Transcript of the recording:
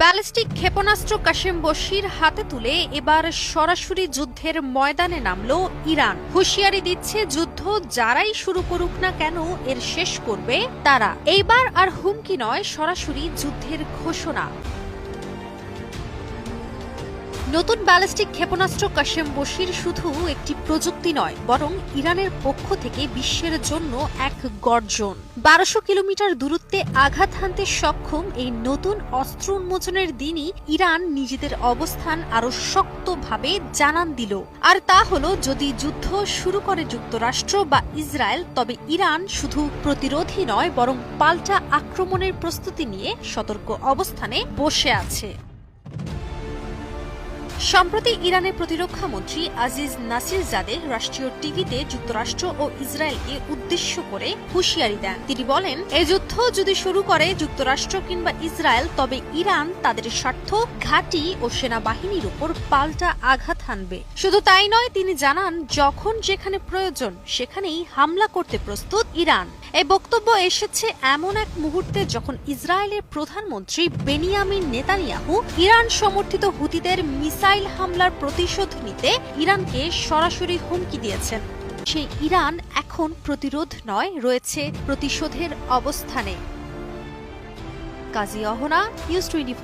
Ballistic ক্ষেপণাস্ত্র কাশেম বশির হাতে তুলে এবার সরাসরি যুদ্ধের ময়দানে নামল ইরান। হুঁশিয়ারি দিচ্ছে যুদ্ধ যারাই শুরু করুক না কেন, এর শেষ করবে তারা। এইবার আর হুমকি নয়, সরাসরি যুদ্ধের ঘোষণা। নতুন ব্যালিস্টিক ক্ষেপণাস্ত্র কাশেম বশির শুধু একটি প্রযুক্তি নয়, বরং ইরানের পক্ষ থেকে বিশ্বের জন্য এক গর্জন। বারোশো কিলোমিটার দূরত্বে আঘাত হানতে সক্ষম এই নতুন অস্ত্র উন্মোচনের দিনই ইরান নিজেদের অবস্থান আরও শক্তভাবে জানান দিল। আর তা হলো, যদি যুদ্ধ শুরু করে যুক্তরাষ্ট্র বা ইসরায়েল, তবে ইরান শুধু প্রতিরোধী নয়, বরং পাল্টা আক্রমণের প্রস্তুতি নিয়ে সতর্ক অবস্থানে বসে আছে। সম্প্রতি ইরানের প্রতিরক্ষা মন্ত্রী আজিজ নাসির জাদে রাষ্ট্রীয় টিভিতে যুক্তরাষ্ট্র ও ইসরায়েলকে উদ্দেশ্য করে হুঁশিয়ারি দেন। তিনি বলেন, এ যুদ্ধ যদি শুরু করে যুক্তরাষ্ট্র কিংবা ইসরায়েল, তবে ইরান তাদের স্বার্থ, ঘাঁটি ও সেনাবাহিনীর উপর পাল্টা আঘাত হানবে। শুধু তাই নয়, তিনি জানান, যখন যেখানে প্রয়োজন, সেখানেই হামলা করতে প্রস্তুত ইরান। এই বক্তব্য এসেছে এমন এক মুহূর্তে যখন ইসরায়েলের প্রধানমন্ত্রী বেনিয়ামিন নেতানিয়াহু ইরান সমর্থিত হুতিদের মিসাইল হামলার প্রতিশোধ নিতে ইরানকে সরাসরি হুমকি দিয়েছেন। সেই ইরান এখন প্রতিরোধ নয়, রয়েছে প্রতিশোধের অবস্থানে। কাজী অহনা, নিউজ টোয়েন্টি